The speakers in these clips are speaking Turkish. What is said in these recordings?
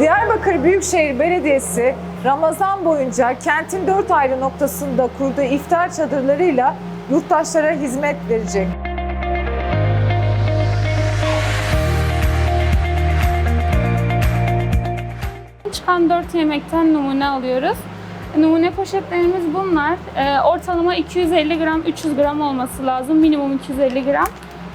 Diyarbakır Büyükşehir Belediyesi Ramazan boyunca kentin dört ayrı noktasında kurduğu iftar çadırlarıyla yurttaşlara hizmet verecek. Çıkan 4 yemekten numune alıyoruz. Numune poşetlerimiz bunlar. Ee, ortalama 250 gram, 300 gram olması lazım. Minimum 250 gram.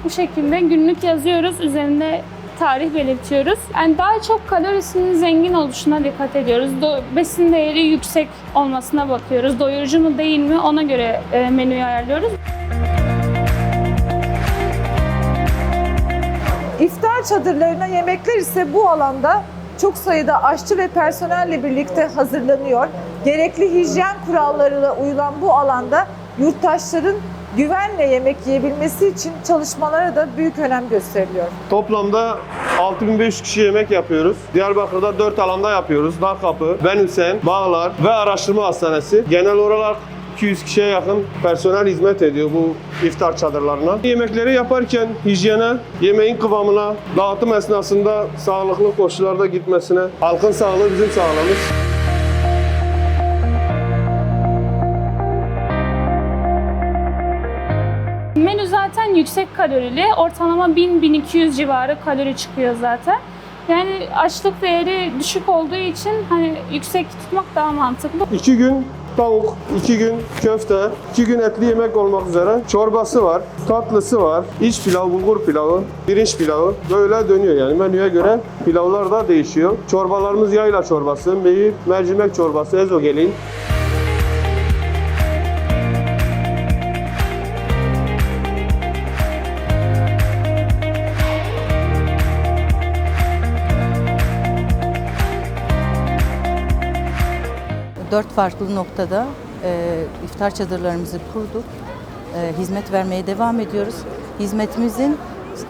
Bu şekilde günlük yazıyoruz. Üzerinde tarih belirtiyoruz. Yani daha çok kalorisinin zengin oluşuna dikkat ediyoruz. Do- besin değeri yüksek olmasına bakıyoruz. Doyurucu mu değil mi ona göre e, menüyü ayarlıyoruz. İftar çadırlarına yemekler ise bu alanda çok sayıda aşçı ve personelle birlikte hazırlanıyor. Gerekli hijyen kurallarına uyulan bu alanda yurttaşların güvenle yemek yiyebilmesi için çalışmalara da büyük önem gösteriliyor. Toplamda 6500 kişi yemek yapıyoruz. Diyarbakır'da 4 alanda yapıyoruz. Dağkapı, Ben Hüseyin, Bağlar ve Araştırma Hastanesi. Genel olarak 200 kişiye yakın personel hizmet ediyor bu iftar çadırlarına. Yemekleri yaparken hijyene, yemeğin kıvamına, dağıtım esnasında sağlıklı koşullarda gitmesine, halkın sağlığı bizim sağlığımız. Yüksek kalorili. Ortalama 1000-1200 civarı kalori çıkıyor zaten. Yani açlık değeri düşük olduğu için hani yüksek tutmak daha mantıklı. 2 gün tavuk, 2 gün köfte, 2 gün etli yemek olmak üzere çorbası var, tatlısı var, iç pilav, bulgur pilavı, pirinç pilavı böyle dönüyor yani menüye göre pilavlar da değişiyor. Çorbalarımız yayla çorbası, meyve, mercimek çorbası, ezogelin. Dört farklı noktada e, iftar çadırlarımızı kurduk. E, hizmet vermeye devam ediyoruz. Hizmetimizin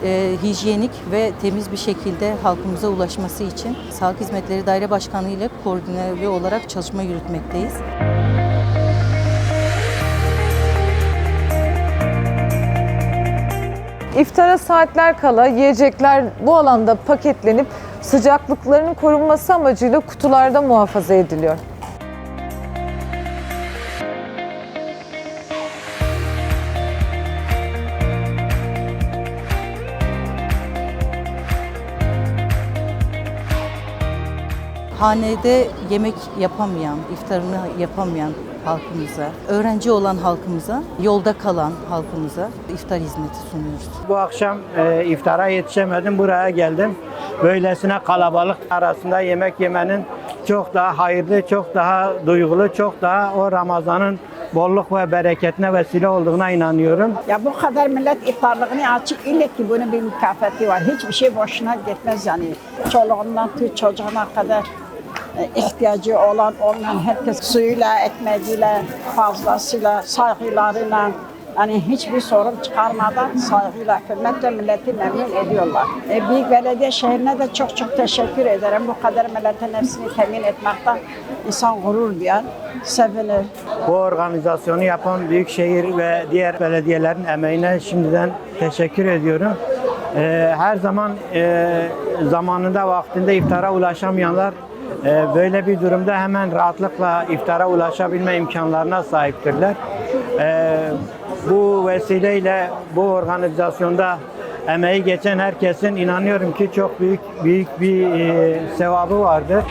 e, hijyenik ve temiz bir şekilde halkımıza ulaşması için Sağlık Hizmetleri Daire Başkanlığı ile koordineli olarak çalışma yürütmekteyiz. İftara saatler kala yiyecekler bu alanda paketlenip sıcaklıklarının korunması amacıyla kutularda muhafaza ediliyor. Hanede yemek yapamayan, iftarını yapamayan halkımıza, öğrenci olan halkımıza, yolda kalan halkımıza iftar hizmeti sunuyoruz. Bu akşam e, iftara yetişemedim, buraya geldim. Böylesine kalabalık arasında yemek yemenin çok daha hayırlı, çok daha duygulu, çok daha o Ramazan'ın bolluk ve bereketine vesile olduğuna inanıyorum. Ya bu kadar millet iftarlığını açık ile ki bunun bir mükafatı var. Hiçbir şey boşuna gitmez yani. Çoluğundan tut çocuğuna kadar ihtiyacı olan olmayan herkes suyuyla, ekmeğiyle, fazlasıyla, saygılarıyla yani hiçbir sorun çıkarmadan saygıyla, hürmetle milleti memnun ediyorlar. E, Büyük Belediye şehrine de çok çok teşekkür ederim. Bu kadar milletin hepsini temin etmekten insan gurur duyar, sevinir. Bu organizasyonu yapan Büyükşehir ve diğer belediyelerin emeğine şimdiden teşekkür ediyorum. Ee, her zaman e, zamanında vaktinde iftara ulaşamayanlar e, böyle bir durumda hemen rahatlıkla iftara ulaşabilme imkanlarına sahiptirler. Ee, bu vesileyle bu organizasyonda emeği geçen herkesin inanıyorum ki çok büyük büyük bir e, sevabı vardır.